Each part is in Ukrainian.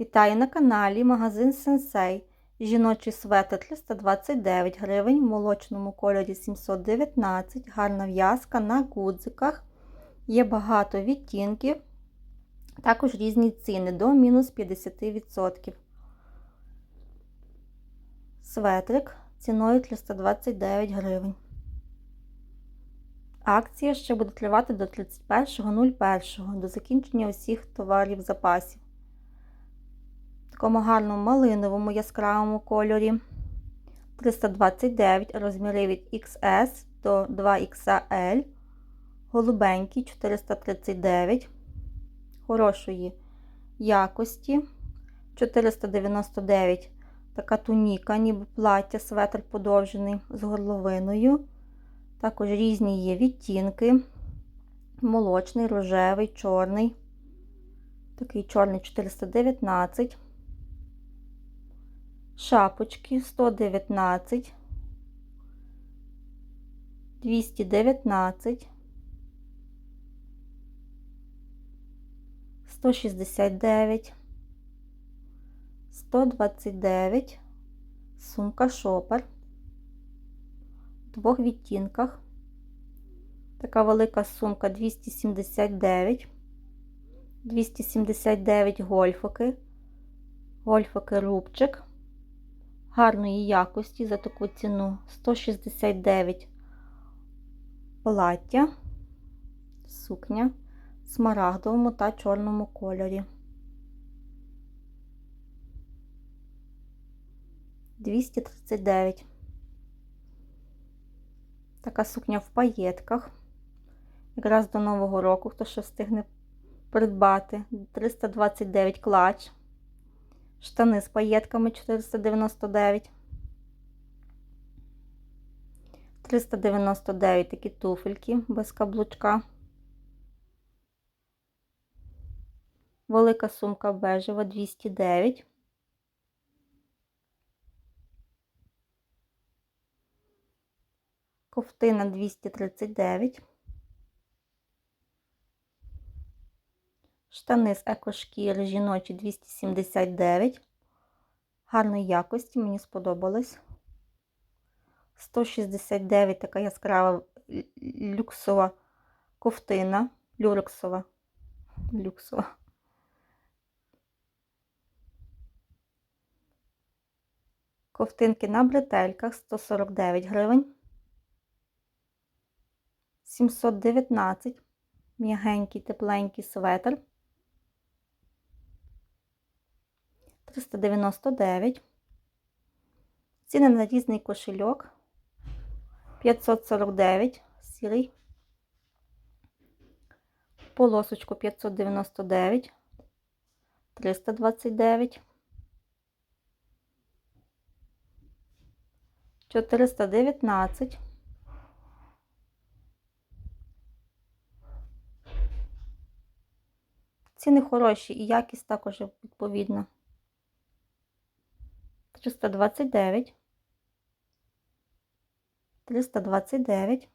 Вітаю на каналі Магазин Сенсей. Жіночий светр 329 гривень, в молочному кольорі 719, гарна в'язка на гудзиках. Є багато відтінків, також різні ціни до мінус 50%. Светрик ціною 329 гривень. Акція ще буде тривати до 31.01 до закінчення усіх товарів запасів. Такому гарному малиновому яскравому кольорі 329 розміри від XS до 2XL, голубенький 439, хорошої якості 499 така туніка, ніби плаття, светр подовжений з горловиною. Також різні є відтінки. Молочний, рожевий, чорний. Такий чорний 419. Шапочки 119, 219, 169, 129, сумка шопер. В двох відтінках. Така велика сумка 279, 279 гольфики, гольфики. Рубчик гарної якості за таку ціну 169 плаття, сукня в смарагдовому та чорному кольорі. 239. Така сукня в паєтках. Якраз до Нового року, хто ще встигне придбати. 329 клач. Штани з паєтками 499. 399 такі туфельки без каблучка. Велика сумка бежева 209. Ковтина 239. Штани з екошкіри жіночі 279. Гарної якості, мені сподобалось. 169 така яскрава люксова ковтина. Люрексова. Люксова. Ковтинки на бретельках 149 гривень. 719. М'ягенький, тепленький светр. 399. Ціни на різний кошельок. 549, сірий. Полосочку 599, 329, 419. Ціни хороші і якість також відповідна. 329, 329,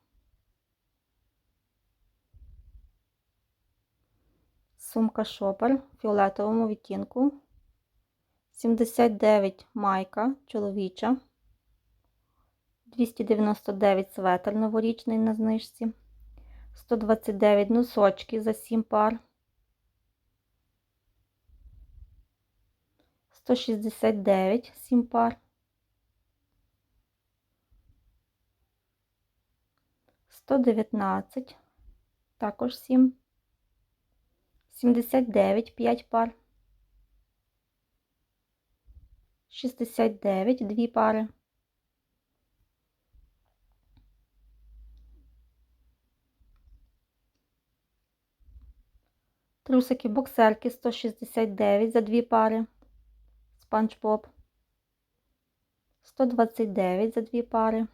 сумка шопер в фіолетовому відтінку, 79 майка чоловіча, 299 светр новорічний на знижці, 129 носочки за 7 пар. 169 7 пар. 119, також 7, 79 5 пар, 69 2 пари. Трусики боксерки 169 за 2 пари. Спанч Боб. 129 за дві пари.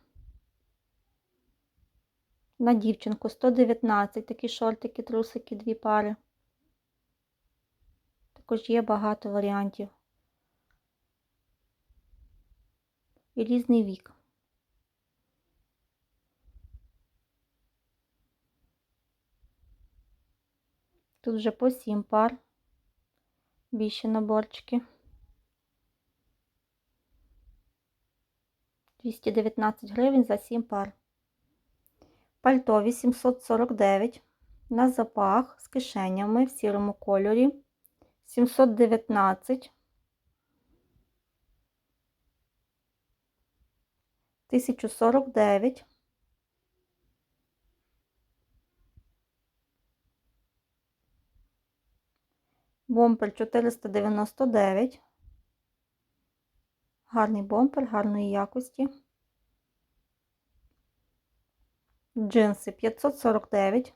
На дівчинку 119 такі шортики, трусики, дві пари. Також є багато варіантів. І різний вік. Тут вже по 7 пар. більші наборчики. 219 гривень за 7 пар. Пальто 849 на запах з кишенями в сірому кольорі. 719. 1049. Бомпер 499. Гарний бомпер, гарної якості. Джинси 549.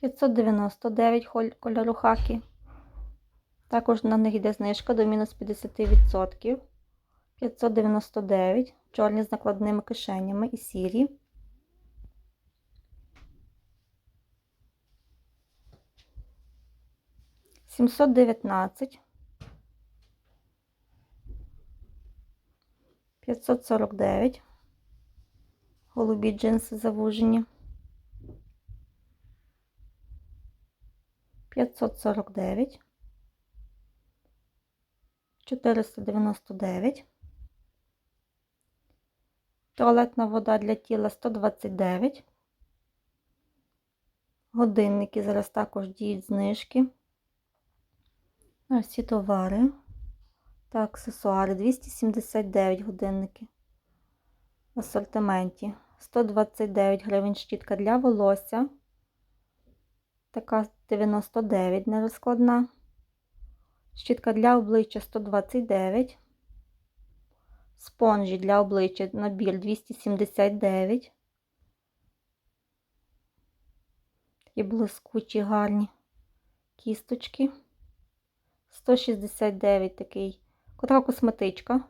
599 кольору хакі. Також на них йде знижка до мінус 50%. 599, чорні з накладними кишенями і сірі. Сімсот дев'ятнадцять. П'ятсот сорок дев'ять. Голубі джинси завужені. 549, 499, туалетна вода для тіла 129. Годинники зараз також діють знижки. На всі товари та аксесуари 279 годинники. В асортименті 129 гривень щітка для волосся. Така 99 нерозкладна. Щітка для обличчя 129. Спонжі для обличчя набір 279. Такі блискучі гарні кісточки. 169 такий. Котра косметичка.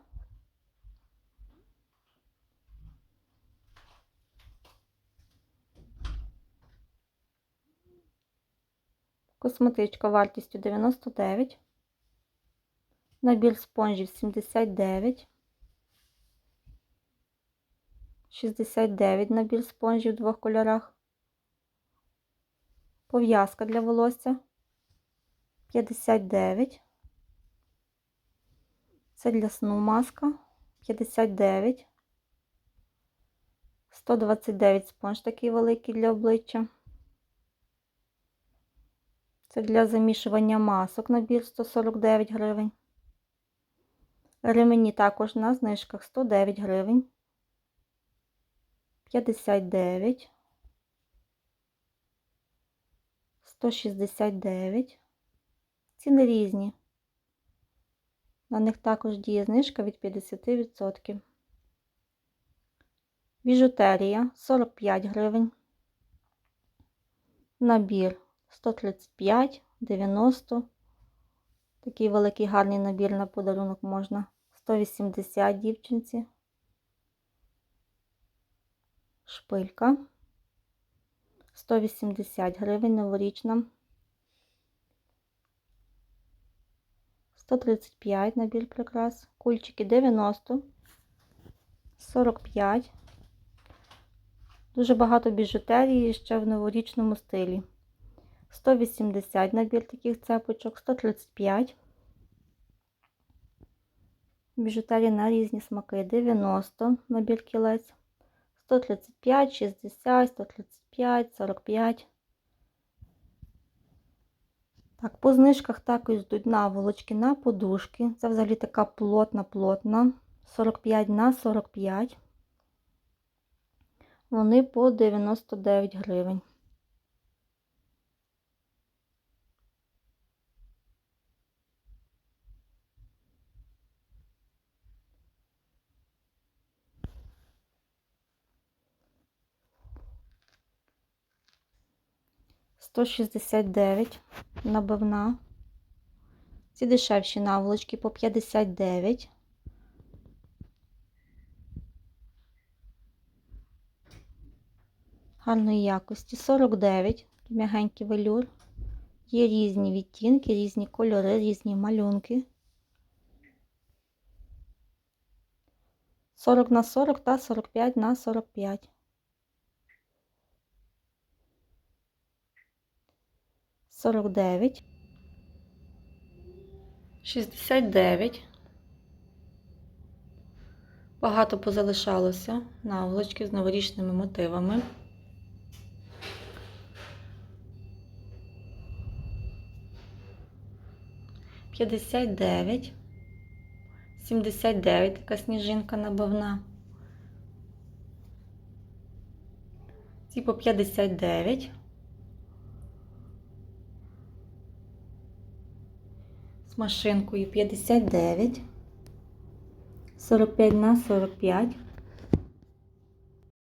Косметичка вартістю 99. Набір спонжів 79. 69 набір спонжів в двох кольорах. Пов'язка для волосся 59. Це для сну маска 59. 129 спонж такий великий для обличчя. Це для замішування масок набір 149 гривень. Ремені також на знижках 109 гривень. 59, 169. Ціни різні. На них також діє знижка від 50%. Біжутерія 45 гривень. Набір 135, 90. Такий великий гарний набір на подарунок можна. 180 дівчинці. Шпилька. 180 гривень новорічна. 135 набір прикрас. Кульчики 90, 45. Дуже багато біжутерії ще в новорічному стилі. 180 набір таких цепочок, 135. Біжутерія на різні смаки. 90 набір кілець, 135, 60, 135, 45. Так, по знижках також йдуть наволочки на подушки. Це взагалі така плотна-плотна. 45 на 45. Вони по 99 гривень. Сто шістдесят дев'ять набивна. Ці дешевші наволочки по 59. Гарної якості 49, м'ягенький велюр. Є різні відтінки, різні кольори, різні малюнки. 40 на 40 та 45 на 45. 49, 69. Багато позалишалося наволочки з новорічними мотивами. П'ятдесят дев'ять, сімдесят дев'ять, така сніжинка набивна. Ці по 59. З машинкою 59. 45 на 45.